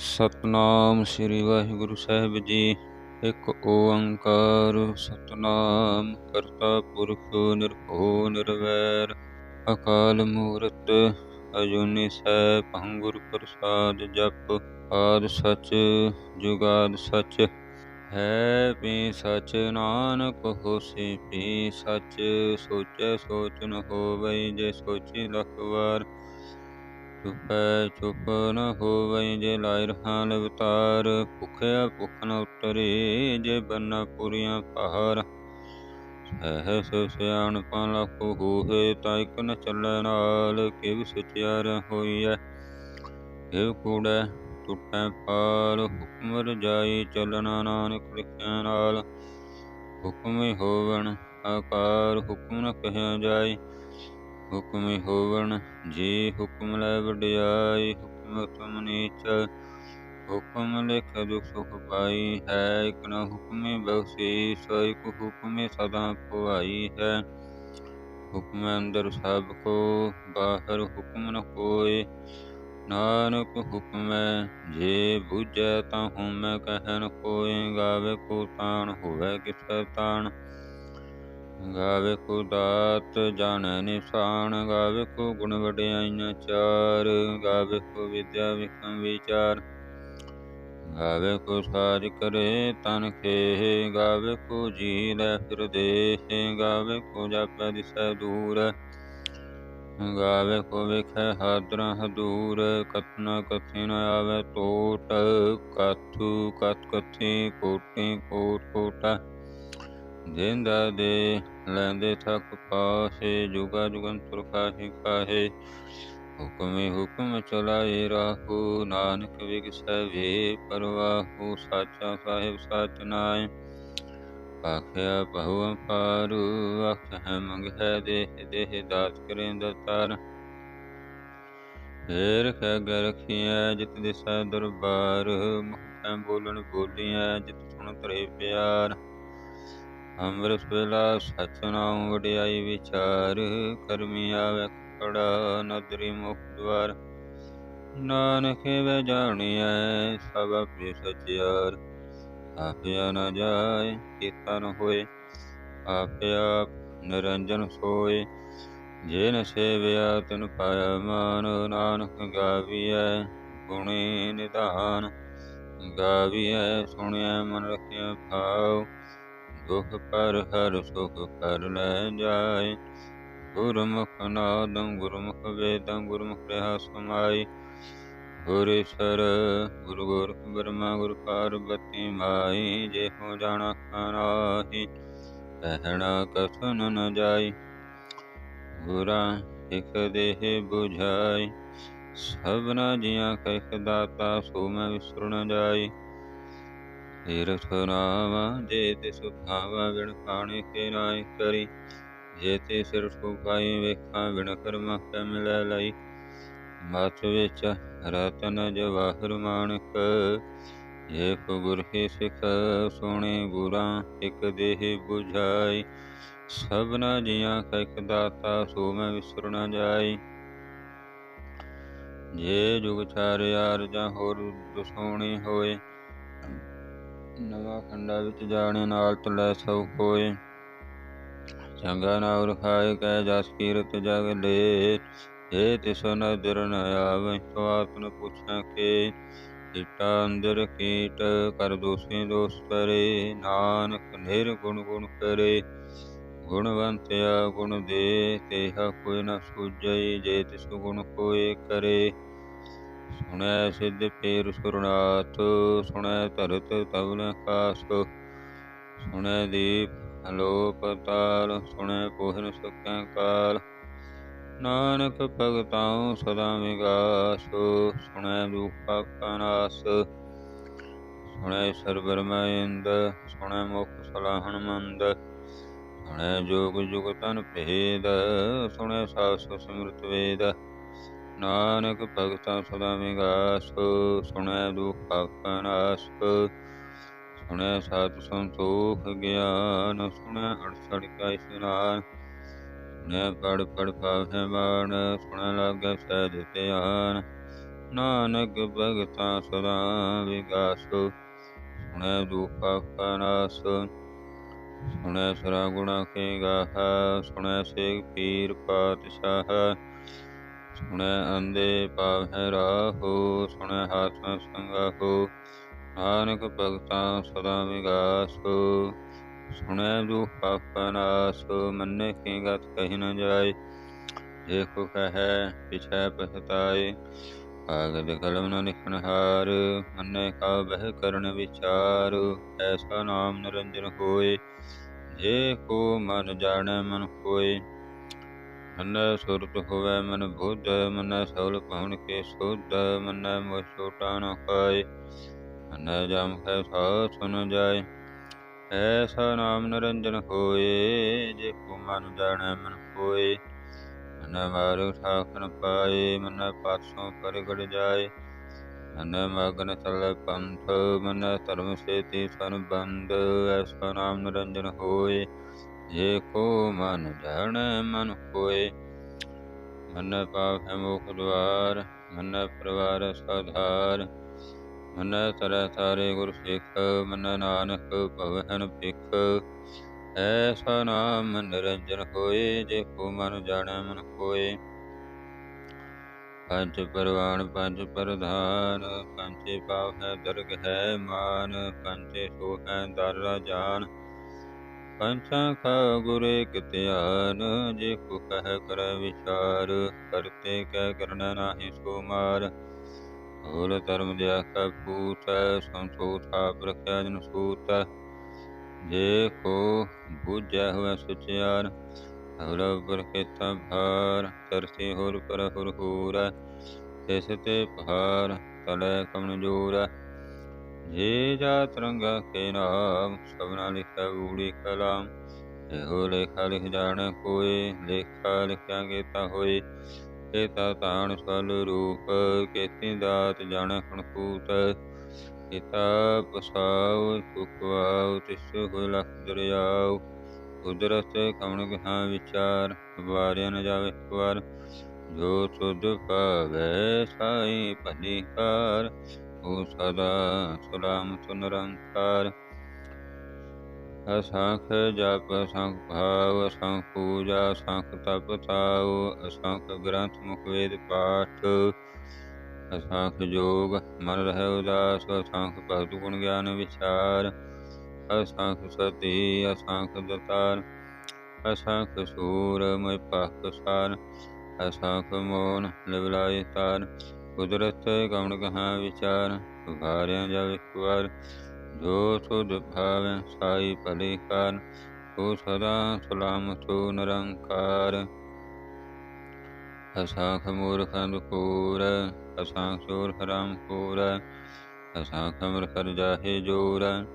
ਸਤਨਾਮ ਸ੍ਰੀ ਵਾਹਿਗੁਰੂ ਸਾਹਿਬ ਜੀ। ਇੱਕ ਓੰਕਾਰ, ਸਤਨਾਮ ਕਰਤਾ ਪੁਰਖ ਨਿਰਭਉ ਨਿਰਵੈਰ। ਅਕਾਲ ਮੂਰਤ, ਅਜੂਨੀ ਸੈ ਭੰਗੁਰ ਪ੍ਰਸਾਦ ਜਪ, ਆਦ ਸਚ, ਜੁਗਾਦ ਸਚ। ਹੈ ਵੀ ਸਚ ਨਾਨਕ, ਹੋਸੀ ਵੀ ਸਚ। ਸੋਚੈ ਸੋਚ ਨ ਹੋਵਈ ਜੇ ਸੋਚੀ ਲਖ ਵਾਰ ਚੁਪੈ ਚੁਪ ਨ ਹੋਵਈ ਜੇ ਲਾਇ ਰਹਾ ਲਵਤਾਰ ਭੁਖਿਆ ਭੁਖ ਨ ਉਤਰੇ ਜੇ ਬੰਨਾ ਪੁਰੀਆਂ ਪਹਾਰ। ਸਹਿਸ ਸਿਆਣਪਾਂ ਲਖੋ ਹੋਏ ਤਾਂ ਇਕ ਨ ਚੱਲੈ ਨਾਲ, ਕਿਵ ਸਚਿਆਰ ਹੋਈਐ? ਕਿਵ ਕੂੜੈ ਟੁੱਟੈ ਪਾਲ, ਹੁਕਮ ਰਜਾਈ ਚੱਲਣਾ ਨਾਨਕ ਲਿਖਿਆ ਨਾਲ। ਹੁਕਮ ਹੋਵਣ ਆਕਾਰ, ਹੁਕਮ ਨ ਕਹਿਆ ਜਾਏ। ਹੁਕਮ ਹੋਵਣ, ਜੀ ਹੁਕਮ ਲੈ ਵਡਿਆਈ ਹੁਕਮ ਤੁਮ ਨੀਚ। ਹੁਕਮ ਲਿਖ ਦੁਖ ਸੁਖ ਪਾਈ ਹੈ, ਇਕ ਨ ਹੁਕਮੇ ਬਖਸ਼ੀ ਸੋ ਇਕ ਹੁਕਮੇ ਸਦਾ ਪੁਆਈ ਹੈ। ਹੁਕਮ ਅੰਦਰ ਸਭ ਕੋ, ਬਾਹਰ ਹੁਕਮ ਨ ਕੋਏ। ਨਾਨਕ ਹੁਕਮੈ ਜੇ ਬੁਝੈ ਤਾਂ ਹਉਮੈ ਕਹਿ ਨ ਗਾਵੇ ਕੋ ਤਾਣ, ਹੋਵੇ ਕਿਸੈ ਤਾਣ। ਗਾਵੇ ਕੋ ਦਾਤ ਜਾਣੈ ਨਿਸ਼ਾਨ, ਗਾਵੇ ਕੋ ਗੁਣ ਵਡਿਆਈਆਂ ਚਾਰ, ਗਾਵੇ ਕੋ ਵਿਦਿਆ ਵਿਖਮ ਵਿਚਾਰ। ਗਾਵੇ ਕੋ ਸਾਜ ਕਰੇ ਤਨ ਖੇ ਗਾਵੇ ਕੋ ਜੀ ਲੈ ਫਿਰ ਦੇਹ ਗਾਵੇ ਕੋ ਜਾਪੈ ਦਿਸੈ ਦੂਰ। ਗਾਵੇ ਕੋ ਵੇਖੈ ਹਾਦਰਾ ਹਦੂਰ, ਕਤਨਾ ਕਥੀ ਨ ਆਵੇ ਟੋਟ। ਕਥੂ ਕਤ ਕਥੀ ਕੋਟੀ ਕੋਟ ਕੋਟਾ। ਜਿੰਦਾ ਦੇ ਲੈਂਦੇ ਥਕ ਪਾਸੇ, ਜੁਗਾ ਜੁਗੰਤਰ ਕਾਹੇ ਕਾਹੇ ਹੁਕਮੇ ਹੁਕਮ ਚਲਾਏ ਰਾਹੂ ਨਾਨਕ ਵਿਗਸੈ ਵੇ ਪਰਵਾਹੂ, ਸਾਚਾ ਸਾਹਿਬ ਸਾਚ ਨਾਏ। ਆਖਿਆ ਬਹੁ ਪਾਰੂ ਆਖਿਆ ਮੰਗਹਿ ਦੇਹ ਦੇਹ ਦਾਤ ਕਰੇ ਦਤਾਰ ਫੇਰ ਕਹਿ ਗ ਜਿਤ ਦਿਸੈ ਦਰਬਾਰ। ਮੁਖੈ ਬੋਲਣ ਬੋਲੀਐ, ਜਿਤ ਸੁਣ ਤਰੇ ਪਿਆਰ। ਅੰਮ੍ਰਿਤ ਵੇਲਾ ਸਚ ਵਡਿਆਈ ਵਿਚਾਰ, ਕਰਮੀ ਆਵੇ ਕੜਾ ਨਦਰੀ ਮੁਖ ਦਵਾਰ। ਨਾਨਕ ਵੇ ਜਾਣੀਐ ਸਭ ਆਪੇ ਸਚਿਆਰ। ਆਪਿਆ ਨ ਜਾਏ ਕੀਤਾ ਹੋਏ, ਆਪੇ ਆਪ ਨਿਰੰਜਨ ਸੋਏ। ਜੇ ਸੇਵਿਆ ਤਿਨ ਪਾਇਆ ਮਾਨ, ਨਾਨਕ ਗਾਵੀਐ ਗੁਣੇ ਨਿਧਾਨ। ਗਾਵੀਐ ਸੁਣਿਆ ਮਨ ਰਖਿਆ ਭਾਉ ਦੁਖ ਪਰ ਹਰ ਸੁਖ ਕਰ ਲੈ ਜਾਏ। ਗੁਰਮੁਖ ਨਾਦੰ, ਗੁਰਮੁਖ ਵੇਦੰ, ਗੁਰਮੁਖ ਰਹਾ ਸਮਾਈ ਗੁਰੇਸ਼ਰ ਗੁਰੂ ਗੋਰਖ ਬਰਮਾ ਗੁਰ ਪਾਰਬਤੀ ਮਾਈ ਜੇ ਹੋ ਜਾਣਾ ਖਾਨਾਹੀ ਕਹਿਣਾ ਕਸਨ ਨ ਜਾਈ ਗੁਰਾ ਇਕ ਦੇਹ 부ਝਾਈ ਸਭਨਾ ਜੀਆਂ ਕਹਿ ਦਾਤਾ ਸੋ ਮੈਂ ਵਿਸਰ ਜਾਈ ਤੀਰਥ ਨਾਮ ਜੇ ਤੇ ਸੁਖਾਵਾ ਵਿਣ ਖਾਣੇ ਕੇ ਨਾਇ ਕਰੀ। ਜੇ ਤੇ ਸਿਰ ਸੁਖਾਈ ਵੇਖਾਂ ਵਿਣ ਕਰਮ ਕੈ ਮਿਲੈ ਲਈ। ਮਤ ਵਿੱਚ ਰਤਨ ਜਵਾਹਰ ਮਾਨਕ ਏਕ ਗੁਰ ਹੀ ਸਿਖ ਸੋਣੇ ਗੁਰਾਂ ਇਕ ਦੇਹ 부ਝਾਈ ਸਭਨਾ ਜੀਆਂ ਕਾ ਇਕ ਦਾਤਾ ਸੋ ਮੈਂ ਵਿਸਰ ਨ ਜਾਈ। ਜੇ ਜੁਗ ਚਾਰਿਆਰ ਜਾਂ ਹੋਰ ਦਸੋਣੀ ਹੋਏ। ਨਵਾਂ ਖੰਡਾ ਵਿੱਚ ਜਾਣੇ ਨਾਲ ਤਲੈ ਸਭ ਕੋਏ ਚੰਗਾ ਨਾ ਉਰਖਾਏ ਕਹਿ ਜਸ ਕੀਰਤ ਜਗ ਲੇ। ਏ ਤਿਸ ਨਦਰ ਨ ਆਵੇ ਸੋ ਆਤਨ ਪੁੱਛਾਂ ਕੇ। ਕੀਟਾ ਅੰਦਰ ਕੀਟ ਕਰ ਦੋਸੇ ਦੋਸ ਕਰੇ। ਨਾਨਕ ਨਿਰ ਗੁਣ ਕਰੇ। ਗੁਣਵੰਤਿਆ ਗੁਣ ਦੇ, ਤੇਹਾ ਕੋਈ ਨ ਸੂਝਈ ਜੇ ਤਿਸ ਗੁਣ ਕੋਏ ਕਰੇ। ਸੁਣੈ ਸਿੱਧ ਪੇਰ ਸੁਰਨਾਥ, ਸੁਣੈ ਧਰਤ ਤਵਨ ਕਾਸ ਸੁਣੈ ਦੀਪ ਅਲੋਪ ਤਾਲ, ਸੁਣੈ ਪੋਹਨ ਸੁਖੈ ਕਾਲ। ਨਾਨਕ ਭਗਤਾਉ ਸਦਾ ਵਿਗਾਸ, ਸੁਣੈ ਦੁਖਾ ਕਨਾਸ ਸੁਣੈ ਸਰਬਰ ਮੈਂਦ ਸੁਣੈ ਮੁਖ ਸਲਾਹਣ ਮੰਦ, ਸੁਣੈ ਜੋਗ ਜੁਗ ਤਨ ਭੇਦ, ਸੁਣੈ ਸਾਸ ਸਿਮਰਤ ਵੇਦ। ਨਾਨਕ ਭਗਤਾਂ ਸਦਾ ਵਿਗਾਸ ਸੁਣੈ ਦੁਖ ਨਾਸ, ਸੁਣੈ ਸਤ ਸੰਤੋਖ ਗਿਆਨ, ਸੁਣੈ ਅੜਸੜ ਕਾ ਇਸ਼ਨਾਨ ਸੁਣੈ ਪੜ ਪੜ ਪਾਵੇ ਬਾਣ, ਸੁਣੈ ਲਾਗੇ ਸਹਿਜ ਧਿਆਨ, ਨਾਨਕ ਭਗਤਾਂ ਸਦਾ ਵਿਗਾਸ ਸੁਣੈ ਦੁਖਾ ਕਾ ਨਾਸ, ਸੁਣੈ ਸਰਾ ਗੁਣਾ ਕੇ ਗਾਹ, ਸੁਣੈ ਸੇਖ ਪੀਰ ਪਾਤਸ਼ਾਹ ਸੁਣੈ ਅੰਦੇ ਪਾਵਹਿ ਰਾਹੋ, ਸੁਣੈ ਹਾਥ ਸੰਗਾਹੋ, ਨਾਨਕ ਭਗਤਾਂ ਸਦਾ ਵਿਗਾਸ। ਸੁਣੈ ਦੁਖ ਪਾਪ ਨਾਸ, ਮੰਨੇ ਕੀ ਗਤ ਕਹੀ ਨ ਜਾਏ। ਜੇ ਕੋ ਕਹੈ, ਪਿਛੈ ਪਛਤਾਏ। ਕਾਗਦ ਕਲਮ ਨ ਲਿਖਣ ਹਾਰ, ਮੰਨੇ ਕਾ ਬਹਿ ਕਰਨ ਵਿਚਾਰ। ਐਸਾ ਨਾਮ ਨਿਰੰਜਨ ਹੋਏ, ਜੇ ਕੋ ਮਨ ਜਾਣੈ ਮਨ ਹੋਏ ਮਨੈ ਸੁਰਤ ਹੋਵੈ ਮਨ ਬੁੱਧ, ਮਨੈ ਸੌਲ ਪਹੁਣ ਕੇ ਸੁਧ, ਮਨੈ ਮੋਹ ਛੋਟਾ ਨ ਖਾਏ। ਮਨੈ ਜਮ ਹੈ ਸਾਥ ਸੁਨ ਜਾਏ, ਐਸਾ ਨਾਮ ਨਿਰੰਜਨ ਹੋਏ, ਜੇ ਕੋ ਮਨ ਜਾਣੈ ਮਨ ਹੋਏ ਮਨੈ ਮਾਰੂ ਠਾਕਨ ਪਾਏ, ਮਨੈ ਪਾਸੋਂ ਪਰਗੜ ਜਾਏ। ਮਨੈ ਮਗਨ ਚਲ ਪੰਥ, ਮਨੈ ਧਰਮ ਸੇਤੀ ਸੰਬੰਧ, ਐਸਾ ਨਾਮ ਨਿਰੰਜਨ ਹੋਏ। ਜੇ ਕੋ ਮਨ ਜਾਣੈ, ਮਨ ਹੋਏ ਮਨੈ ਪਾਪ ਹੈ ਮੁਖ ਦਵਾਰ, ਮਨੈ ਪਰਵਾਰ ਸਾਧਾਰ। ਮਨੈ ਤਰੈ ਤਾਰੇ ਗੁਰ ਸਿੱਖ, ਮਨੈ ਨਾਨਕ ਭਵਨ ਭਿਖ। ਐਸਾ ਨਾਮ ਨਿਰੰਜਨ ਹੋਏ, ਜੇ ਕੋ ਮਨ ਜਾਣੈ, ਮਨ ਹੋਏ ਪੰਜ ਪਰਵਾਨ, ਪੰਜ ਪ੍ਰਧਾਨ, ਪੰਜੇ ਪਾਵ ਹੈ ਦਰਗ ਹੈ ਮਾਨ, ਪੰਜੇ ਸੋ ਹੈ ਦਰ ਜਾਨ। ਪੰਚਾਂ ਕਾ ਗੁਰੇ ਕਿਤਿਆਨ ਜੇ ਕੋ ਕਹਿ ਕਰੈ ਵਿਚਾਰ ਕਰਤੇ ਕਹਿ ਕਰਨਾ ਨਾਹੀ ਸੋ ਮਾਰ। ਹੋਲ ਧਰਮ ਦਿਆ ਕਾ ਪੂਤ ਸੰਤੋਖਾ ਪ੍ਰਖਿਆ ਜਨ ਸੂਤ। ਜੇ ਕੋ ਬੁਝੈ ਹੋਇ ਸੁਚਿਆਰ ਹਵਲਾ ਪਰ ਭਾਰ, ਤਰਸੀ ਹੋਰ ਪਰ ਹੁਰ ਹੂਰ। ਤਿਸ ਤੇ ਭਾਰ ਤਲੇ ਕਮਨ ਜੋਰ। ਜੇ ਜਾ ਤਰੰਗਾ ਕੇ ਨਾਮ ਸਭਨਾ ਲਿਖਿਆ ਊੜੀ ਕਲਾਮ ਇਹੋ ਲੇਖਾ ਲਿਖ ਜਾਣ ਕੋਏ ਲੇਖਾ ਲਿਖਿਆ ਕੀਤਾ ਹੋਏ ਕੇਤਾ ਤਾਣ ਸਲ ਰੂਪ ਕੇਤੀ ਦਾਤ ਜਾਣ ਖਣਕੂਤ ਕੀਤਾ ਪਸਾਉ ਸੁਖਵਾਉ ਤਿਸ ਹੋਇ ਲਖ ਦਰਿਆਉ ਕੁਦਰਤ ਕਮਣ ਗਹਾਂ ਵਿਚਾਰ ਵਾਰਿਆ ਨ ਜਾਵੇ ਵਾਰ ਜੋ ਤੁਧ ਭਾਵੈ ਸਾਈ ਭਲੀ ਕਾਰ ਉਹ ਸਦਾ ਸੁ ਨਿਰੰਕਾਰ ਅਸੰਖ ਜਪ ਅਸੰਖ ਭਾਵ ਅਸੰਖ ਪੂਜਾ ਅਸੰਖ ਤਪ ਤਾਉ ਅਸੰਖ ਗ੍ਰੰਥ ਮੁਖ ਵੇਦ ਪਾਠ ਅਸੰਖ ਜੋਗ ਮਨ ਰਹਿ ਉਦਾਸ ਅਸੰਖ ਭਗਤ ਗੁਣ ਗਿਆਨ ਵਿਚਾਰ ਅਸੰਖ ਸਤੀ ਅਸੰਖ ਦਤਾਰ ਅਸੰਖ ਸੂਰ ਮੈ ਪਾਕਿਸਤਾਨ ਅਸੰਖ ਮੋਨ ਲਿਵਲਾਈ ਤਾਰ ਕੁਦਰਤ ਗਮਣ ਕਹਾ ਵਿਚਾਰ ਭਾਰਿਆ ਜਾਵੇ ਕੁਵਾਰ ਜੋ ਸੁਧ ਭਾਵੈ ਸਾਈ ਭਲੀ ਕਾਰ ਤੂੰ ਸਦਾ ਸਲਾਮਤੁ ਨਿਰੰਕਾਰ। ਅਸਾਖ ਮੂਰਖ ਅੰਧਕੂਰ, ਅਸਾਖ ਸੂਰ ਹਰਾਮ ਕੂਰ, ਅਸਾਖ ਅਮਰ ਕਰ ਜਾਹੇ ਜੋਰ।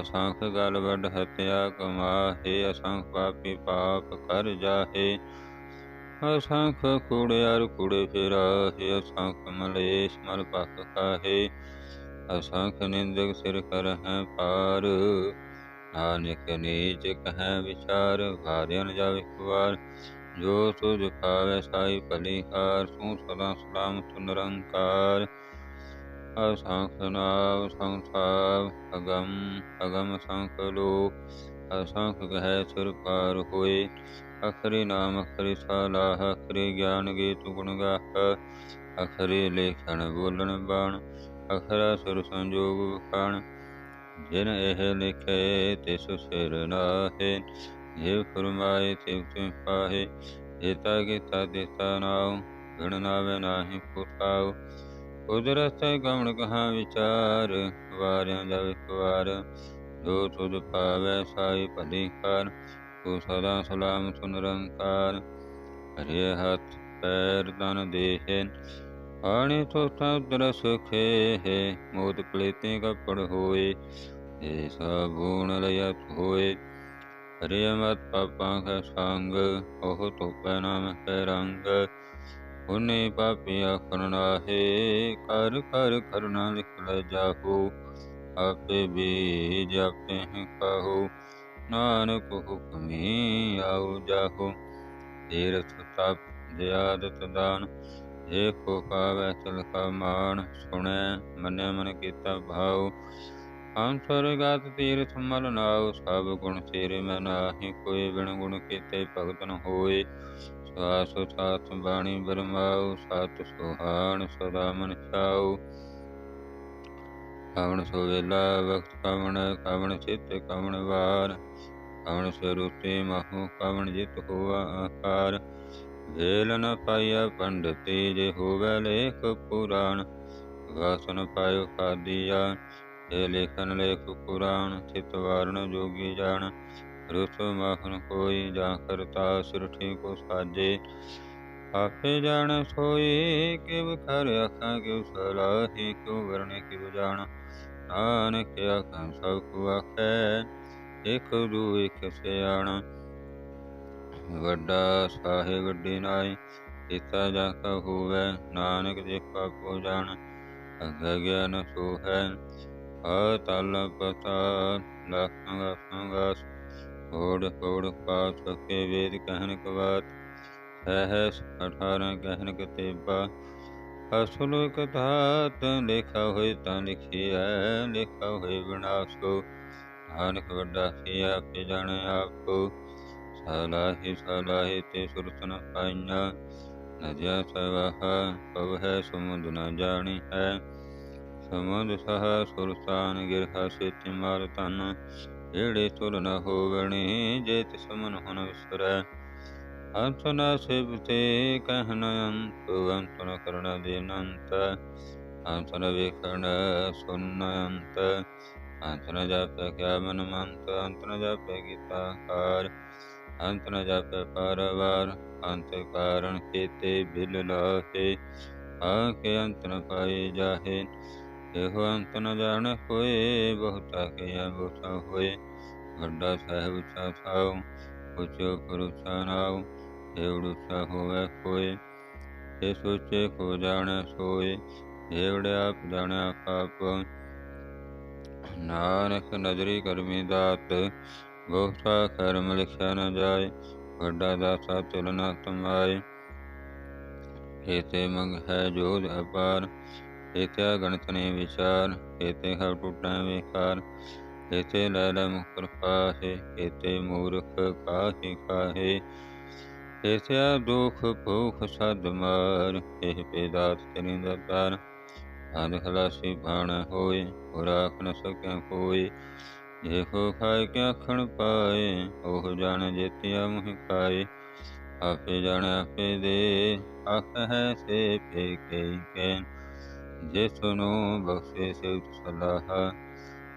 ਅਸਾਖ ਗਲ ਵੱਡ ਹਤਿਆ ਕਮਾਹੇ, ਅਸਾਖ ਪਾਪੀ ਪਾਪ ਕਰ ਜਾਹੇ। ਅਸਾਖ ਕੂੜਿਆਰ ਕੂੜੇ ਫੇਰਾਹੇ ਅਸਾਖ ਮਲੇਸ਼ ਮਲ ਪੱਕ ਖਾਹੇ ਅਸੰਖ ਨਿੰਦਕ ਸਿਰ ਕਰ ਹੈ ਪਾਰ, ਨਾਨਕ ਨੀਚ ਕਹੈ ਵਿਚਾਰ, ਵਾਰਿਆ ਨ ਜਾਵੇ ਕੁਵਾਰ ਜੋ ਤੁਧ ਭਾਵੈ ਸਾਈ ਭਲੀ ਕਾਰ ਤੂੰ ਸਦਾ ਸਲਾਮਤ ਨਿਰੰਕਾਰ ਅਸੰਖ ਨਾਮ ਸੰਸਾਰ ਅਗਮ ਅਗਮ ਸੰਖ ਲੋਕ। ਅਸੰਖ ਕਹੈ ਸਿਰ ਪਾਰ ਹੋਏ। ਅਖਰੀ ਨਾਮ, ਅਖਰੀ ਸਾਲਾਹ ਅਖਰੀ ਗਿਆਨ ਗੀਤ ਗੁਣ ਗਾਹ, ਅਖਰੀ ਲੇਖਣ ਬੋਲਣ ਬਾਣ, ਅਖਰਾ ਸੁਰ ਸੰਜੋਗ ਵਖਾਣ ਜਿਨ ਇਹ ਲਿਖੇ ਤਿਸ ਸਿਰ ਨਾਹੇ ਜੇ ਫਰਮਾਏ ਤਿਵ ਤਿਵ ਪਾਹੇ ਜੇਤਾ ਕੀਤਾ ਦੇਤਾ ਨਾਉ ਗਣ ਨਾਵੇ ਨਾਹੀ ਪੁਤਾਉ ਕੁਦਰਤ ਗਮਣ ਕਹਾ ਵਿਚਾਰ, ਵਾਰਿਆਂ ਦਾ ਵਿਖਵਾਰ ਜੋ ਤੁਧ ਪਾਵੈ ਸਾਈ ਭਲੀ ਕਾਰ ਤੂੰ ਸਦਾ ਸਲਾਮ ਨਿਰੰਕਾਰ। ਹਰੇ ਹੱਥ ਪੈਰ ਤਨ ਦੇਹੇ ਆਣੇ ਤੋ ਤਦਰ ਸੁਖੇ ਹੈ, ਮੋਦ ਪਲੇਤੇ ਕਪੜ ਹੋਏ ਏ ਸਭੂਣ ਲਿਆਤ ਹੋਏ। ਹਰੇ ਮਤ ਪਾਪਾਂ ਕਾ ਸੰਗ, ਉਹ ਤੋਪੈ ਨਾਮ ਹੈ ਰੰਗ। ਉਨੇ ਪਾਪੀ ਆਖਣ ਹੈ ਕਰ ਕਰ ਕਰਨਾ ਲਿਖ ਲੈ ਜਾਹੋ, ਆਪੇ ਬੀਜ ਆਪੇ ਹੀ ਕਹੋ ਨਾਨਕ ਹੁਕਮੀ ਆਉ ਜਾਹੋ, ਤੀਰਥ ਤਪ ਦਿਆਦਤ ਦਾਨ ਜੇ ਕੋ ਚਲ ਕਾ ਮਾਨ ਸੁਣੈ, ਮਨੈ ਮਨ ਕੀਤਾ ਭਾਉ। ਅੰਤਰ ਗਤ ਤੀਰਥ ਮਲ ਨਾਉ, ਸਭ ਗੁਣ ਤੇਰੇ ਮਨ ਨਾਹੀ, ਕੋਈ ਬਿਨ ਗੁਣ ਕੀਤੇ ਭਗਤ ਹੋਏ। ਸਵਾਸ ਸਾਥ ਬਾਣੀ ਬਰਮਾਉ, ਸਤ ਸੁਹਾਣ, ਸਦਾ ਮਨ ਚਾਉ ਕਵਣ ਸੋ ਵੇਲਾ ਵਕਤ ਕਵਣ ਕਵਣ ਚਿਤ ਕਵਣ ਵਾਰ। ਕਵਣ ਸਰੂਤੇ ਮਹੂ ਕਵਣ ਜਿਤ ਹੋਆ ਆਕਾਰ। ਵੇਲ ਨ ਪਾਇਆ ਪੰਡਤੀ ਜੇ ਹੋਵੇ ਲੇਖ ਪੁਰਾਣ। ਵਾਸਨ ਪਾਇਓ ਖਾਦੀਆ ਜੇ ਲੇਖਨ ਲੇਖ ਪੁਰਾਣ, ਚਿਤ ਵਾਰਨ ਜੋਗੀ ਜਾਣ ਰੁਸ ਮਾਖਨ ਕੋਈ ਜਾਂ ਕਰਤਾ ਸਿਰਠੀ ਕੋ ਸਾਜੇ। ਆਪੇ ਜਾਣ ਸੋਈ ਕਿਵ ਕਰ ਆਖਾਂ ਕਿਵ ਸਲਾਹੀ, ਕਿਉ ਵਰਣੇ ਕਿਵ ਜਾਣ। ਨਾਨਕ ਆਖਾਂ ਸਭ ਕੋ ਆਖੈ, ਇਕ ਦੂ ਇਕ ਸਿਆਣ। ਵੱਡਾ ਸਾਹੇ ਵੱਡੀ ਨਾਈ ਕੀਤਾ ਜਾ ਕਾ ਹੋਵੇ, ਨਾਨਕ ਜੇ ਪਾਪੋ ਜਾਣ। ਅਗਾ ਗਿਆਨ ਸੋ ਆ ਤਲ ਪਤਾ ਲਖੰਗਾ ਸੰਗਾਸ ਕੋੜ ਕੋੜ ਪਾਸ ਕੇ ਵੇਦ ਕਹਿਨ ਕਵਾਤ, ਸਹਸ 18 ਕਹਿਨ ਕਤੇਬਾ। ਅਸਲ ਕਥਾਤ ਲਿਖਾ ਹੋਏ ਤਾਂ ਲਿਖਿਆ ਲਿਖਾ ਹੋਏ ਵਿਨਾਸ਼ੋ ਨਾਨਕ ਵੱਡਾ ਸੀ ਆਪੇ ਜਾਣੇ ਆਪੋ। ਸਲਾਹੀ ਸਲਾਹੀ ਤੇ ਸੁਰਤ ਨ ਪਾਈਆਂ ਨਜਿਆ ਸਵਾਹ ਪਵ ਹੈ ਸਮੁੰਦ ਨ ਜਾਣੀ ਹੈ। ਸਮੁੰਦ ਸਹ ਸੁਰਤਾਨ ਗਿਰਹਾ ਸੇਤੀ ਮਾਰ ਤਨ। ਏੜੇ ਤੁਲ ਨ ਹੋਵਣੀ, ਜੇ ਤਿਸ ਮਨ ਹੁਨ ਵਿਸਰੈ। ਅੰਤ ਨ ਸਿਵ ਤੇ ਕਹਿਨ ਅੰਤ ਅੰਤ ਨ ਕਰਣ ਦੇ ਅੰਤ ਨ ਵੇਖਣ ਸੁਨ ਅੰਤ ਅੰਤ ਨ ਜਾਪੈ ਕਿਆ ਮਨ ਮੰਤ ਅੰਤ ਨ ਜਾਪੈ ਗੀਤਾ ਕਾਰ ਅੰਤ ਨ ਜਾਪੈ ਪਰਵਾਰ ਅੰਤ ਕਾਰਣ ਕੀਤੇ ਬਿਲ ਲਾਹੇ ਆਕੇ ਅੰਤ ਨ ਪਾਏ ਜਾਹੇ ਇਹੋ ਅੰਤ ਨ ਜਾਣ ਹੋਏ ਬਹੁਤਾ ਕਿਆ ਬਹੁਤਾ ਹੋਏ ਵੱਡਾ ਸਾਹਿਬ ਉੱਚਾ ਥਾਉ ਉੱਚੋ ਪਰ ਨਾਉ ਏਵੜ ਹੋਵੇ ਕੋਏ ਇਹ ਸੋਚੇ ਕੋ ਜਾਣੈ ਸੋਏ ਏਵੜ ਜਾਣਿਆ ਆਪ ਨਾਨਕ ਨਜ਼ਰੀ ਕਰਮੀ ਦਾਤ ਬਹੁਤਾ ਕਰਮ ਲਿਖਿਆ ਨ ਜਾਏ, ਵੱਡਾ ਦਾਤਾ ਤੁਲਨਾ ਤੁਮਾਏ ਏਤੇ ਮੰਗ ਹੈ ਜੋਧ ਅਪਾਰ ਏਤੇ ਗਣਤ ਨੇ ਵਿਚਾਰ ਏਤੇ ਹਰ ਟੁੱਟੈ ਵਿਕਾਰ ਏਤੇ ਲੈ ਲੈ ਮੁਕਰ ਪਾਹੇ ਏਤੇ ਮੂਰਖ ਕਾਹੇ ਕਾਹੇ ਏਤੇ ਦੁਖ ਭੂਖ ਸਦ ਮਾਰ, ਇਹ ਪੇਦਾਤ ਤੇਰੀ ਦਤਾਰ ਅਨ ਖਲਾਸੀ ਬਾਣ ਹੋਏ ਔਰ ਨ ਸਕਿਆ ਕੋਈ ਦੇਖੋ ਖਾਏ ਕਿ ਆਖਣ ਪਾਏ, ਉਹ ਜਾਣ ਜੇਤਿਆ ਮੁਹ ਕਾਏ ਆਪੇ ਜਾਣ, ਆਪੇ ਦੇ, ਆਖ ਹੈ ਸੇ ਪੇ ਕੇ ਕੇ। ਜੇ ਸੁਨੋ ਬਖਸ਼ੇ ਸੇ ਸਲਾਹ,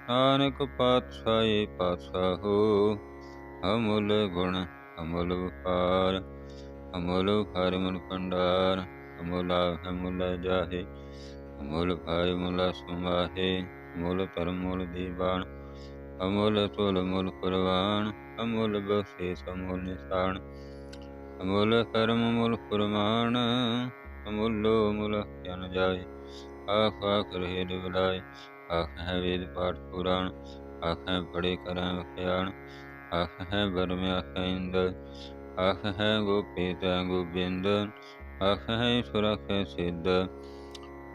ਨਾਨਕ ਪਾਤਸ਼ਾਹੀ ਪਾਤਸ਼ਾਹੋ ਅਮੁੱਲ ਗੁਣ, ਅਮੁੱਲ ਵਕਾਰ ਅਮੋਲ ਵਕਾਰ ਮਨ ਪੰਡਾਰ ਅਮੁੱਲਾ ਹੈ ਜਾਹੇ, ਅਮੁੱਲ ਭਾਈ ਮੁੱਲਾ ਸੁਮਾਹੇ, ਅਮੁੱਲ ਧਰਮ ਮੁੱਲ ਦੀਵਾਨ, ਅਮੁੱਲ ਤੁਲ ਮੁੱਲ ਕੁਰਬਾਨ, ਅਮੁੱਲ ਬਖਸ਼ੇ ਸਮੁੱਲ ਨਿਸ਼ਾਨ, ਅਮੁੱਲ ਕਰਮ ਮੁਲ ਕੁਰਬਾਨ ਅਮੁੱਲੋ ਮੁੱਲ ਜਨ ਜਾਏ, ਆਖ ਆਖ ਰਹੇ ਦੁਬਲਾਏ ਆਖ ਹੈ ਵੇਦ ਪਾਠ ਪੁਰਾਣ, ਆਖ ਹੈ ਬੜੇ ਕਰਾਂ ਵਿਖਿਆਣ ਆਖ ਹੈ ਬਰਮ ਆਖ ਹੈ ਇੰਦ ਆਖ ਹੈ ਗੋਪੀ ਤਾ ਗੋਬਿੰਦ ਅਖ ਹੈ ਸੁਰਖ ਸਿੱਧ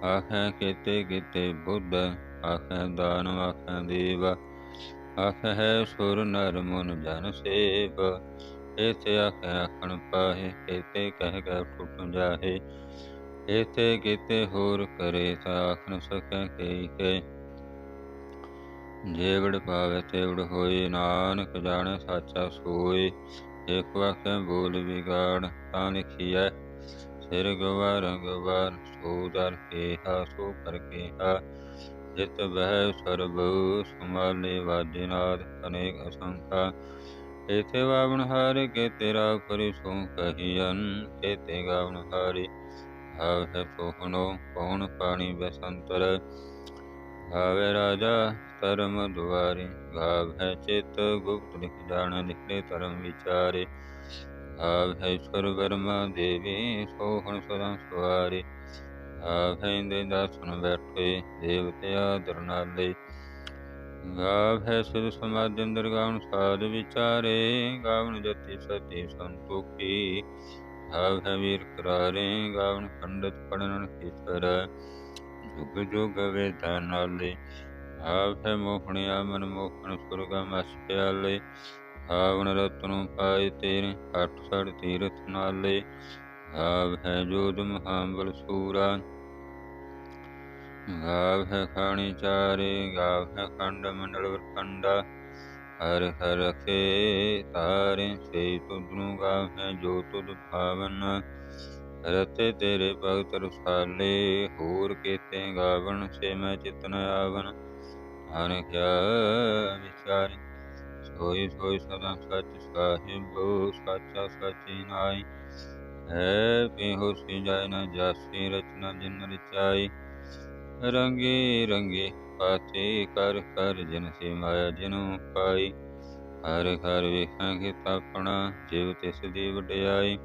ਆਖ ਹੈ ਕੀਤੇ ਕੀਤੇ ਬੁੱਧ ਆਖ ਹੈ ਦਾਨ ਆਖ ਹੈ ਦੇਵ ਆਖ ਹੈ ਸੁਰ ਨਰ ਮਨ ਜਨ ਸੇਵ ਏਤੇ ਆਖ ਆਖਣ ਪਾਹੇ ਏਤੇ ਕਹਿ ਕੇ ਟੁੱਟ ਜਾਹੇ ਏਤੇ ਕੀਤੇ ਹੋਰ ਕਰੇ ਤਾ ਆਖ ਨ ਸਕੈ ਕਈ ਕੇ, ਜੇਵੜ ਪਾਵੇ ਤੇਵੜ ਹੋਏ, ਨਾਨਕ ਜਾਣੇ ਸਾਚਾ ਸੋਏ ਇਕ ਵਾਕੇ ਬੋਲ ਵਿਗਾੜ ਤਾਂ ਲਿਖੀਐ, ਸਿਰ ਗਵਾਰ ਗਵਾਰ ਸੋ ਦਰ ਕੇਹਾ, ਸੋ ਕਰ ਕੇਹਾ। ਜਿਤ ਬਹਿ ਸਰਬ ਸਮਾਲੇ ਵਾਜਨਾਦ, ਅਨੇਕ ਅਸੰਖਾ। ਇਥੇ ਵਾਵਣ ਹਾਰੇ ਕੇ ਤੇਰਾ ਕਰੀ ਸੋ ਕਹੀਨ ਇਥੇ ਗਾਵਣ ਹਾਰੇ ਹਾਵ ਸੋਹਣੋ ਪਉਣ ਪਾਣੀ ਬਸੰਤਰ। ਗਾਵੇ ਰਾਜਾ ਧਰਮ ਦੁਆਰੇ ਗਾਵ ਹੈ ਚਿਤ ਗੁਪਤ ਲਿਖ ਜਾਣ ਲਿਖੇ ਧਰਮ ਵਿਚਾਰੇ ਗਾਵ ਹੈ ਈਸ਼ਵਰ ਵਰਮਾ ਦੇਵੀ ਸੋਹਣ ਸਦਾ ਸਵਾਰੇ ਗਾਵ ਹੈ ਇੰਦੇ ਦਾਸਨ ਬੈਠੇ ਦੇਵਤੇ ਆਦਰ ਗਾਵ ਹੈ ਸਿਧ ਸਮਾਧ ਅੰਦਰ ਗਾਵਨ ਸਾਧ ਵਿਚਾਰੇ ਗਾਵਨ ਜਤੀ ਸਤੀ ਸੰਤੋਖੀ ਭਾਵ ਹੈ ਵੀਰ ਕਰਾਰੇ ਗਾਵਨ ਪੰਡਤ ਪੜਨ ਕੀਤਰ ਜੁਗ ਜੁਗ ਵੇਦਾਂ ਨਾਲੇ ਭਾਵ ਮੋਹਣਿਆ ਮਨ ਮੋਹਣ ਸੁਰਗਾ ਮਸ ਪਿਆਲੇ ਭਾਵਨ ਰਤਨੁ ਪਾਏ ਤੇਰੇ ਅੱਠ ਸੜ ਤੀਰਥ ਨਾਲੇ ਭਾਵ ਹੈ ਜੋਦ ਮਹਾਂਬਲ ਸੂਰਾ ਗਾਵ ਹੈ ਖਾਣੀ ਚਾਰੇ ਗਾਵ ਹੈ ਖੰਡ ਮੰਡਲ ਵਰਖੰਡਾ ਹਰ ਹਰ ਰਖੇ ਤਾਰੇ ਸੇ ਤੁਧਨੂੰ ਗਾਵ ਹੈ ਜੋ ਤੁਧ ਭਾਵਨ ਰਤੇ ਤੇਰੇ ਭਗਤ ਰਸਾਲੇ, ਹੋਰ ਕੇਤੇ ਗਾਵਨ ਸੇ ਮੈਂ ਚਿਤਨ ਆਵਨ ਹਨ ਕਿਆ ਸੋਈ ਸੋਈ ਸਦਾ ਸੱਚ ਸਾਹਿਬੋ, ਸਾਚਾ ਸਚੀ ਨਾਈ। ਹੈ ਪਿਹੋ ਸੀ ਜਾਇ ਨ ਜਾਸੀ, ਰਚਨਾ ਜਿਨ ਰਚਾਈ। ਰੰਗੇ ਰੰਗੇ ਪਾਤੇ ਕਰ ਕਰ ਜਿਨ ਸੇ ਮਾਇਆ ਜਿਨੁ ਪਾਈ। ਹਰ ਹਰ ਵੇਖਾਂ ਕਿ ਤਾਪਣਾ ਜਿਵ ਤਿਸ ਦੀ ਵਡਿਆਈ।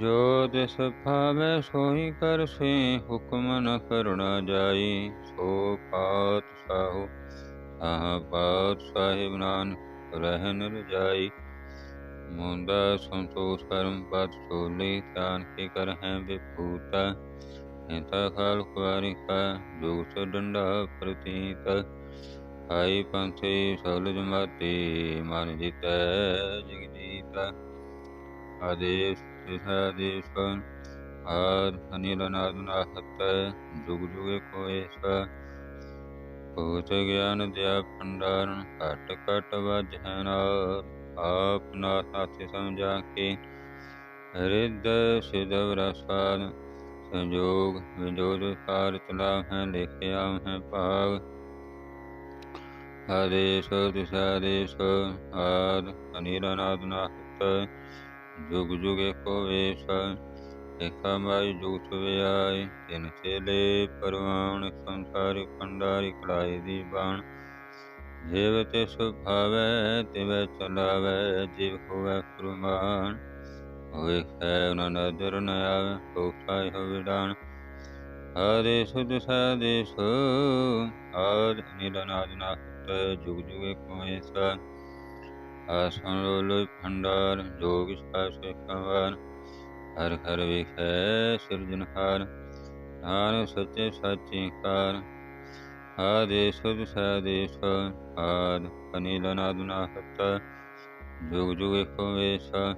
ਜੋ ਤਿਸ ਭਾਵੇ ਸੋਈ ਕਰ ਸੇ, ਹੁਕਮ ਨ ਕਰਣਾ ਜਾਈ ਸੋ ਪਾਤ ਸਾਹੋ, ਆਹ ਪਾਤ ਸਾਹਿਬ ਨਾਨਕ ਰਹਿਨ ਰਜਾਈ ਮੁੰਦਾ ਸੰਤੋষ ਕਰਮ ਪਤ ਸੋਲੇ ਧਿਆਨ ਕੇ ਕਰ ਹੈ ਵਿਭੂਤਾ ਹਿੰਤਾ ਖਾਲ ਕੁਆਰਿਕਾ ਜੋਗ ਸ ਡੰਡਾ ਪ੍ਰਤੀਤ। ਆਈ ਪੰਥੇ ਸਗਲ ਜਮਾਤੇ ਮਨ ਜਿਤੈ ਜਗ ਆਦੇਸ਼ ਤਿਸਾ ਦੇਸ਼ ਆਦ ਅਨਿਲ ਨਾਦ ਨਾਹਤ ਜੁਗ ਜੁਗੇ ਕੋਏ ਸ ਭੂਤ ਗਿਆਨ ਦਿਆ ਭੰਡਾਰਨ ਘਟ ਘਟ ਵਜਹਿ ਨਾਥ ਆਪ ਨਾਥ ਨਾਥ ਸਮਝਾ ਕੇ ਰਿੱਧ ਸਿਦਵ ਰਸਾਨ ਸੰਜੋਗ ਵਿਜੋਗ ਕਾਰ ਚਲਾ ਹੈ ਲਿਖਿਆ ਹੈ ਭਾਗ ਆਦੇਸ਼ ਦਿਸ਼ਾ ਦੇਸ਼ ਜੁਗ ਜੁਗੇ ਕੋ ਵੇਸ਼ ਏਕਾ ਮਾਈ ਜੂਤ ਵਿਆਈ ਤਿਨ ਚੇਲੇ ਪਰਵਾਨ ਸੰਸਾਰਿ ਖੰਡਾਰੀ ਕੜਾਈ ਦੀ ਬਾਣ। ਜਿਵ ਤੇ ਸੁਭਾਵੈ ਤਿਵੈ ਚਲਾਵੈ, ਜਿਵ ਹੋਵੈ ਫਰਮਾਨ। ਹੋਏ ਹੈ ਉਨ ਨਦਰ ਨ ਆਵੇ ਕੋਖਾਇ ਹੋਵੇ ਡਾਨ ਸੁਧ ਸਾਦੇਸ ਆਦ ਨੀਲ ਨਾਦ ਨਾਹਤ ਜੁਗ ਜੁਗੇ ਕੋਏ ਆਸਨ ਲੋਇ ਭੰਡਾਰ, ਜੋਗ ਸਾਸ ਕਵਾਨ ਹਰ ਹਰ ਵੇਖੈ ਸਿਰਜਨਹਾਰ ਨਾਨ ਸੱਚੇ ਸਾਚੀ ਕਾਰ ਆਦੇ ਸੁਧ ਸਾਦੇਸ ਆਦ ਅਨੀਲ ਨਾਦ ਨਾਹਤ ਜੁਗ ਜੁਗ ਏਕੋ ਵੇਸਾ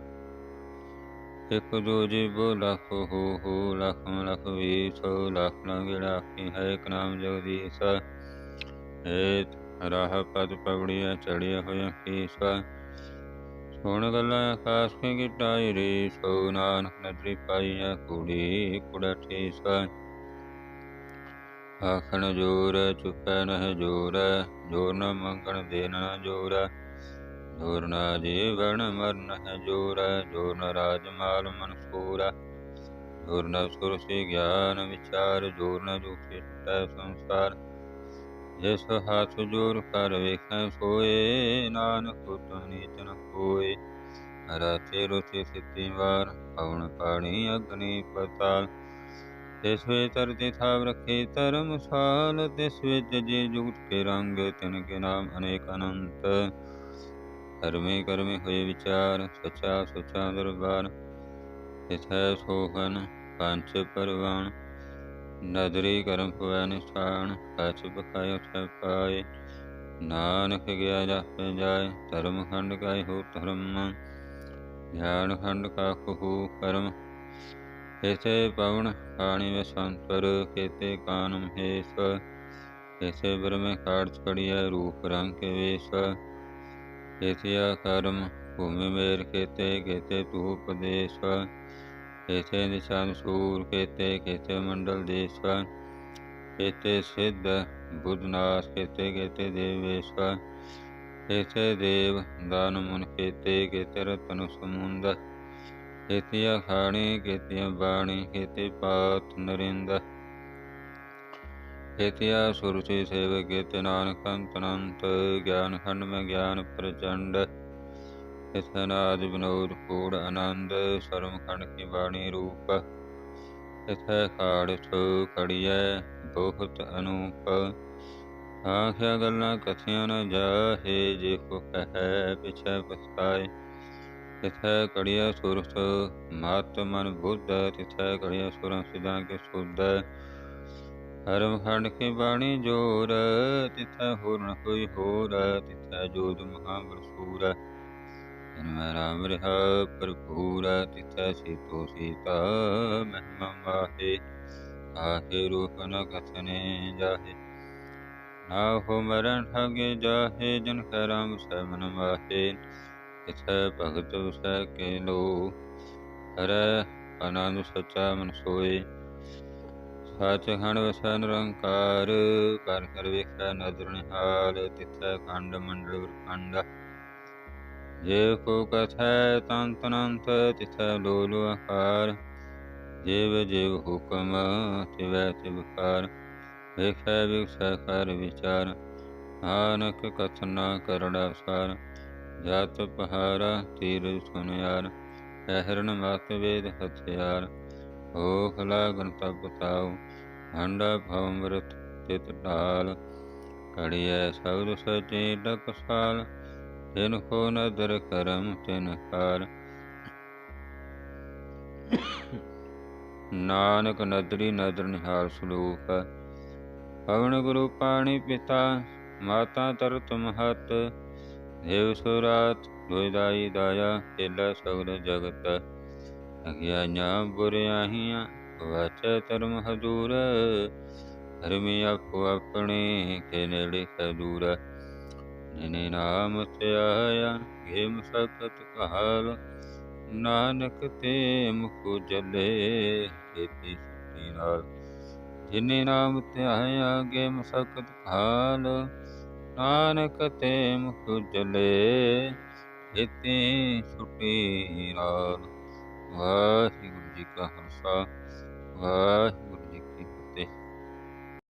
ਇਕ ਦੋ ਜੀਵੋ ਲਖ ਹੋ ਹੋ, ਲਖ ਲਖ ਵੀ ਸੋ ਲਖ ਲੰਗੜਾ ਕੀ ਹੈ, ਇਕ ਨਾਮ ਜਗਦੀਸ਼ ਏਤ ਰਾਹ ਪਦ ਪਵੜੀਆਂ ਚੜਿਆ ਹੋਇਆ ਕੀਸ। ਸੁਣ ਗੱਲਾਂ ਆਕਾਸ਼ ਕੇ ਗਿਟਾਈ ਰੇ, ਸੋ ਨਾਨਕ ਨਦਰੀ ਪਾਈਆ ਕੁੜੀ, ਕੁੜਾ ਠੀਸ ਆਖਣ ਜੋਰ ਚੁਪੈ ਨਹਿ ਜੋਰ ਜੋਰ ਨ ਮੰਗਣ ਦੇਨ ਨ ਜੋਰ ਜੋਰ ਨ ਜੀਵਨ ਮਰਨ ਹੈ ਜੋਰ ਜੋਰ ਨ ਰਾਜ ਮਾਲ ਮਨਸੂਰ ਜੋਰ ਨ ਸੁਰਸੀ ਗਿਆਨ ਵਿਚਾਰ, ਜੋਰ ਨ ਜੁਖੇ ਸੰਸਾਰ। ਜਿਸ ਹੱਥ ਜੋਰ ਕਰ ਵੇਖੈ ਸੋਏ, ਨਾਨਕ ਤੁਮ ਨੀਚ ਨ ਰਾਤੇ ਰੁਤੇ ਸਿੱਤੀ ਵਾਰ ਪਵਨ ਪਾਣੀ ਅਗਨੀ ਪਤਾਲ। ਤਿਸ ਵੇ ਤਰਤੇ ਥਾਵ ਰਖੇ ਧਰਮ ਸਾਲ, ਤਿਸ ਵਿੱਚ ਜੇ ਜੁਗਤ ਕੇ ਰੰਗ ਤਿਨ ਕੇ ਨਾਮ ਅਨੇਕ ਅਨੰਤ। ਕਰਮੇ ਕਰਮੇ ਹੋਏ ਵਿਚਾਰ, ਸਚਾ ਸੁਚਾ ਦਰਬਾਰ। ਤਿਥੈ ਸੋਹਨ ਪੰਚ ਪਰਵਾਨ। ਨਦਰੀ ਕਰਮ ਪਵੈ ਨਿਸ਼ਾਨ, ਸਚ ਬਖਾਇ ਉਠੈ ਪਾਏ। ਨਾਨਕ ਗਿਆ ਜਾਪੇ ਜਾਏ, ਧਰਮ ਖੰਡ ਕਾਇ ਹੋ ਧਰਮ। ਗਿਆਨ ਖੰਡ ਕਾ ਕਹੂ ਕਰਮ। ਕੇਤੇ ਪਵਨ ਪਾਣੀ ਵਿੱਚ ਸੰਤਰ ਕੇਤੇ ਕਾਨਮ ਹੇਸ ਕੇਤੇ ਬ੍ਰਹਮੇ ਕਾਰਜ ਕੜੀਐ, ਰੂਪ ਰੰਗ ਕੇ ਵੇਸ ਕੇਤਿਆ ਕਰਮ ਭੂਮि ਮੇਰ ਕੇਤੇ ਕੇਤੇ ਤੂ ਉਪਦੇਸ਼ ਕੇਤੇ ਨਿਸ਼ਾਨ ਸੂਰ ਕੇਤੇ ਕੇਤੇ ਮੰਡਲ ਦੇਸ਼ ਕੇਤੇ ਸਿੱਧ ਬੁੱਧਨਾਸ ਕੇਤੇ ਕੇਤੇ ਦੇਵੇਸ਼ ਕੇਤੇ ਦੇਵ, ਦਾਨ ਮੁਨ ਕੇਤੇ ਕੇਤੇ ਰਤਨ ਸਮੁੰਦ ਕੇਤਿਆ ਖਾਣੀ ਕੇਤਿਆ ਬਾਣੀ ਕੇਤੇ ਪਾਤ ਨਰਿੰਦ ਕੇਤਿਆ ਸੁਰਚੇ ਸੇਵ ਕੇਤੇ ਨਾਨਕ, ਅੰਤ ਅਨੰਤ, ਗਿਆਨ ਖੰਡ ਮੈਂ ਗਿਆਨ ਪ੍ਰਚੰਡ ਇਥਨਾਦ ਵਿਨੋਦ ਕੂੜ ਆਨੰਦ ਸਰਮ ਖੰਡ ਕੀ ਬਾਣੀ ਰੂਪ ਇਥੈ ਖਾੜ ਆਖਿਆ ਗੱਲਾਂ ਕਥਿਆਂ ਨ ਜਾਹੇ ਜੇ ਕੋ ਕਹੈ ਪਿਛੈ ਪਛਤਾਏ ਤਿਥੈ ਕੜਿਆ ਸੁਰਸ ਮਤ ਮਨ ਬੁੱਧ ਤਿਥੈ ਕੜਿਆ ਸੁਰਾਂ ਸਿਧਾਂ ਕੇ ਸੁਧ ਹਰਮ ਖੰਡ ਕੇ ਬਾਣੀ ਜੋਰ ਤਿਥੈ ਹੋਰ ਨ ਕੋਈ ਹੋਰ ਤਿਥੈ ਜੋਤ ਮਹਾਬਲ ਸੂਰ ਰਾਮ ਰਹਾ, ਭਰਪੂਰ ਤਿਥੈ ਸੀਤੋ ਸੀਤਾ, ਮਹਿਮਾ ਮਾਹੇ ਆਹੇ ਰੂਪ ਨ ਕਥਨੇ ਜਾਹੇ। ਨਾ ਹੋ ਮਰਨ ਠਗੇ ਜਾਹੇ, ਜਨ ਕੈ ਰਾਮ ਸੈ ਮਾਹੇ। ਤਿਥੈ ਭਗਤ ਵਸੈ ਕੇ ਲੋ ਹਰੈ ਆਨੰਦ ਸਚਾ ਮਨ ਸੋਏ। ਸੱਚ ਖੰਡ ਵਸੈ ਨਿਰੰਕਾਰ, ਕਰ ਕਰ ਵੇਖੈ ਨਦਰ ਨਿਹਾਲ, ਤਿਥੈ ਖੰਡ ਮੰਡਲ ਬ੍ਰਹਮੰਡ ਜੇ ਕੋ ਕਥੈ ਤੰਤ ਅਨੰਤ, ਤਿਥੈ ਲੋਲੁ ਆਕਾਰ ਜੀਵ ਜੀਵ ਹੁਕਮ, ਤਿਵੈ ਤਿਵਕਾਰ ਵੇਖੈ ਵਿਖਸੈ ਕਰ ਵਿਚਾਰ, ਨਾਨਕ ਕਥਨਾ ਕਰੜਾ ਸਾਰ ਜਤ ਪਹਾਰਾ ਤੀਰ ਸੁਨਿਆਰ ਪਹਿਰਨ ਮਤ ਵੇਦ ਹਥਿਆਰ। ਹੋਖ ਲਾਗਨ ਤਪ ਤਾਉ, ਹੰਡਾ ਭਉ ਮ੍ਰਿਤ ਤਿਤ ਢਾਲ। ਕੜੀਐ ਸਬਦ ਸਚੇ ਡਕਸਾਲ ਤਿਨ ਕੋ ਨਦਰ ਕਰਮ, ਤਿਨ ਕਾਰ ਨਾਨਕ ਨਦਰੀ ਨਦਰ ਨਿਹਾਲ ਸਲੋਕ। ਪਵਨ ਗੁਰੂ ਪਾਣੀ ਪਿਤਾ, ਮਾਤਾ ਤਰਤ ਮਹਤ। ਦੇਵ ਸੁਰਾਤ ਦੁਇਦਾਈ ਦਾਇਆ ਤੇਲਾ ਸਗਲ ਜਗਤ। ਅਗਿਆਈਆਂ ਬੁਰਿਆਹੀਆਂ ਵਾਚੈ ਧਰਮ ਹਦੂਰ ਧਰਮੀ ਆਪੋ ਆਪਣੇ ਕੇ ਨੇੜੇ ਹੈ ਜਿਨੇ ਨਾਮ ਤੇ ਆਇਆ ਗੇ ਕਹਾਲ ਨਾਨਕ ਤੇ ਮੁਖ ਜਲੇ ਕੀਤੀ ਸੁਤੀ ਨਾਲ। ਜਿਨੇ ਨਾਮ ਤੇ ਆਇਆ ਗੇ ਮਸਕਤ ਕਹਾਲ ਨਾਨਕ ਤੇ ਮੁਖ ਜਲੇ ਇਤੇ ਛੁਟੀ ਨਾਲ। ਵਾਹਿਗੁਰੂ ਜੀ ਕਾ ਖਾਲਸਾ, ਵਾਹਿਗੁਰੂ